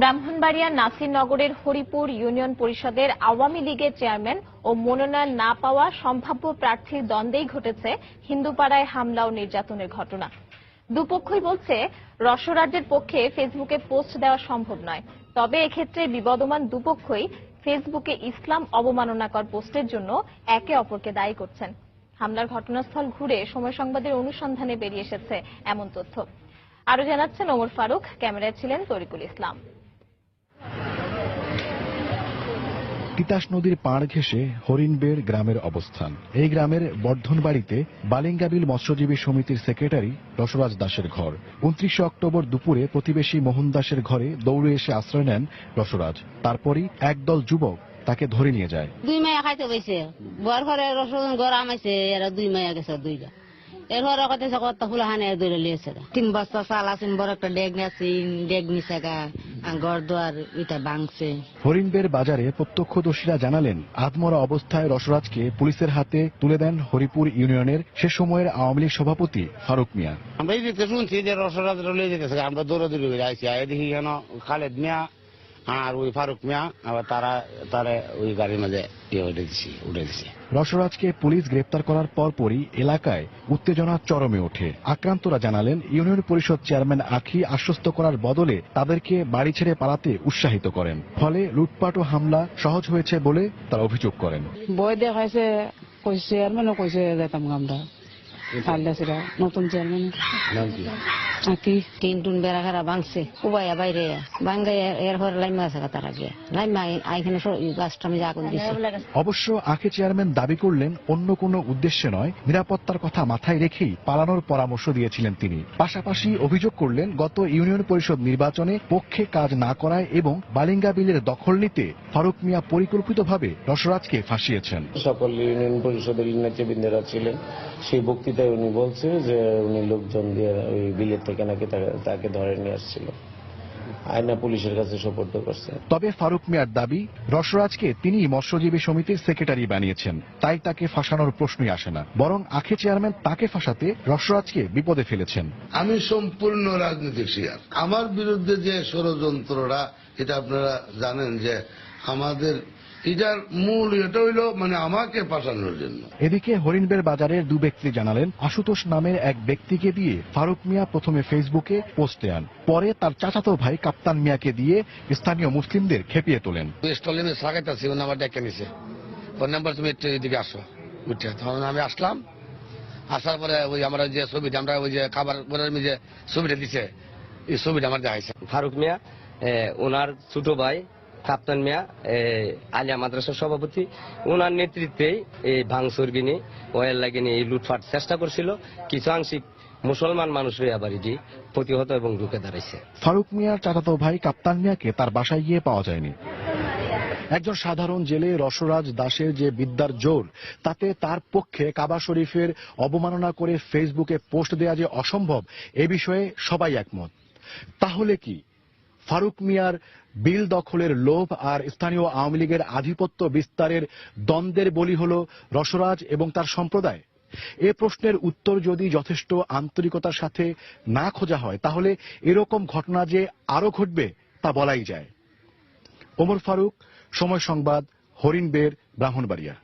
ব্রাহ্মণবাড়িয়ার নাসিরনগরের হরিপুর ইউনিয়ন পরিষদের আওয়ামী লীগের চেয়ারম্যান ও মনোনয়ন না পাওয়া সম্ভাব্য প্রার্থীর দ্বন্দ্বেই ঘটেছে হিন্দুপাড়ায় হামলা ও নির্যাতনের ঘটনা। দুপক্ষই বলছে রসরাজ্যের পক্ষে ফেসবুকে পোস্ট দেওয়া সম্ভব নয়। তবে এক্ষেত্রে বিবদমান দুপক্ষই ফেসবুকে ইসলাম অবমাননাকর পোস্টের জন্য একে অপরকে দায়ী করছেন। হামলার ঘটনাস্থল ঘুরে সময় সংবাদের অনুসন্ধানে বেরিয়ে এসেছে এমন তথ্য। আরও জানাচ্ছেন ওমর ফারুক, ক্যামেরায় ছিলেন তরিকুল ইসলাম। তিতাস নদীর পাড় ঘেঁষে হরিণবেড় গ্রামের অবস্থান। এই গ্রামের বর্ধনবাড়িতে বালিঙ্গাবিল মৎস্যজীবী সমিতির সেক্রেটারি রসরাজ দাসের ঘর। উনত্রিশে অক্টোবর দুপুরে প্রতিবেশী মোহন দাসের ঘরে দৌড়ে এসে আশ্রয় নেন রসরাজ তারপরই একদল যুবক তাকে ধরে নিয়ে যায়। দুই মায়া খাইতে পাইছে বর ঘরে রসুন ঘর আমাইছে এরা দুই মায়া গেছে দুইটা। এর ঘরে কথা কত ফুলা হানে দৌড়ে লিয়েছে। তিন বস্তা চাল আছেন বড় একটা ডেগ নিয়েছেন ডেগ নিছে হরিণবেড় বাজারে প্রত্যক্ষদর্শীরা জানালেন আধমরা অবস্থায় রসরাজকে পুলিশের হাতে তুলে দেন হরিপুর ইউনিয়নের সে সময়ের আওয়ামী লীগ সভাপতি ফারুক মিয়া। আমরা এই শুনছি যে রসরাজ রলে যেতেছে আমরা দৌড়াদৌড়ি করে আইসি এদিকে দেখি কেন খালেদ মিয়া আর ওই ফারুক মিয়া আবার তারা তারা ওই গাড়ির মাঝে ইয়ে উঠে দিছি উঠে দিছি। রসরাজকে পুলিশ গ্রেপ্তার করার পরপরই এলাকায় উত্তেজনা চরমে ওঠে। আক্রান্তরা জানালেন ইউনিয়ন পরিষদ চেয়ারম্যান আখি আশ্বস্ত করার বদলে তাদেরকে বাড়ি ছেড়ে পালাতে উৎসাহিত করেন। ফলে লুটপাট ও হামলা সহজ হয়েছে বলে তারা অভিযোগ করেন। বই দেখাইছে কইছে চেয়ারম্যানও কইছে যেতাম আমরা নতুন চেয়ারম্যান আকি টিন টুন বেড়া ঘেরা ভাঙছে। উবাইয়া বাইরে ভাঙ্গাই এর ঘরে লাইমা আছে তার আগে। লাইমা আইখানে গাছটা আমি যা করে দিছে। অবশ্য আখে চেয়ারম্যান দাবি করলেন অন্য কোনো উদ্দেশ্যে নয় নিরাপত্তার কথা মাথায় রেখেই পালানোর পরামর্শ দিয়েছিলেন তিনি। পাশাপাশি অভিযোগ করলেন গত ইউনিয়ন পরিষদ নির্বাচনে পক্ষে কাজ না করায় এবং বালিঙ্গা বিলের দখল নিতে ফারুক মিয়া পরিকল্পিতভাবে রসরাজকে ফাঁসিয়েছেন। সকল ইউনিয়ন পরিষদের নেতৃবৃন্দরা ছিলেন। সেই বক্তৃতায় উনি বলছে যে উনি লোকজন দিয়ে ওই বিলের থেকে নাকি তাকে- ধরে নিয়ে আসছিল। আয়না পুলিশের কাছে সোপর্দ করছে। তবে ফারুক মিয়ার দাবি রসরাজকে তিনি মৎস্যজীবী সমিতির সেক্রেটারি বানিয়েছেন। তাই তাকে ফাঁসানোর প্রশ্নই আসে না। বরং আখে চেয়ারম্যান তাকে ফাঁসাতে রসরাজকে বিপদে ফেলেছেন। আমি সম্পূর্ণ রাজনৈতিক শিকার আমার বিরুদ্ধে যে ষড়যন্ত্ররা এটা আপনারা জানেন যে আমাদের এটার মূল এটা হইল মানে আমাকে পাঠানোর জন্য। এদিকে হরিণবের বাজারের দু ব্যক্তি জানালেন আশুতোষ নামের এক ব্যক্তিকে দিয়ে ফারুক মিয়া প্রথমে ফেসবুকে পোস্ট দেন পরে তার চাচাতো ভাই কাপ্তান মিয়াকে দিয়ে স্থানীয় মুসলিমদের খেপিয়ে তোলেন। স্টলে আমি সাকাইতেছি ওর নাম্বার ডেকে নিছে। ওর নাম্বার তুমি একটু এদিকে আসো। উঠে তখন আমি আসলাম। আসার পরে ওই আমরা যে ছবিটা আমরা ওই যে খাবার যে ছবিটা দিছে এই ছবিটা আমার দেখাইছে। ফারুক মিয়া এ, ওনার ছোট ভাই কাপ্তান মিয়া আলিয়া মাদ্রাসার সভাপতি। ওনার নেতৃত্বেই এই ভাঙচুরগিনি ওয়েল লাগিনি এই লুটফাট চেষ্টা করছিল। কিছু আংশিক মুসলমান মানুষ আবার এটি প্রতিহত এবং ঢুকে দাঁড়াইছে। ফারুক মিয়ার চাচাতো ভাই কাপ্তান মিয়াকে তার বাসায় গিয়ে পাওয়া যায়নি। একজন সাধারণ জেলে রসরাজ দাসের যে বিদ্যার জোর, তাতে তার পক্ষে কাবা শরীফের অবমাননা করে ফেসবুকে পোস্ট দেওয়া যে অসম্ভব, এ বিষয়ে সবাই একমত। তাহলে কি ফারুক মিয়ার বিল দখলের লোভ আর স্থানীয় আওয়ামী লীগের আধিপত্য বিস্তারের দ্বন্দ্বের বলি হল রসরাজ এবং তার সম্প্রদায়। এ প্রশ্নের উত্তর যদি যথেষ্ট আন্তরিকতার সাথে না খোঁজা হয়, তাহলে এরকম ঘটনা যে আরও ঘটবে তা বলাই যায়। ওমর ফারুক, সময় সংবাদ হরিণবের ব্রাহ্মণবাড়িয়া।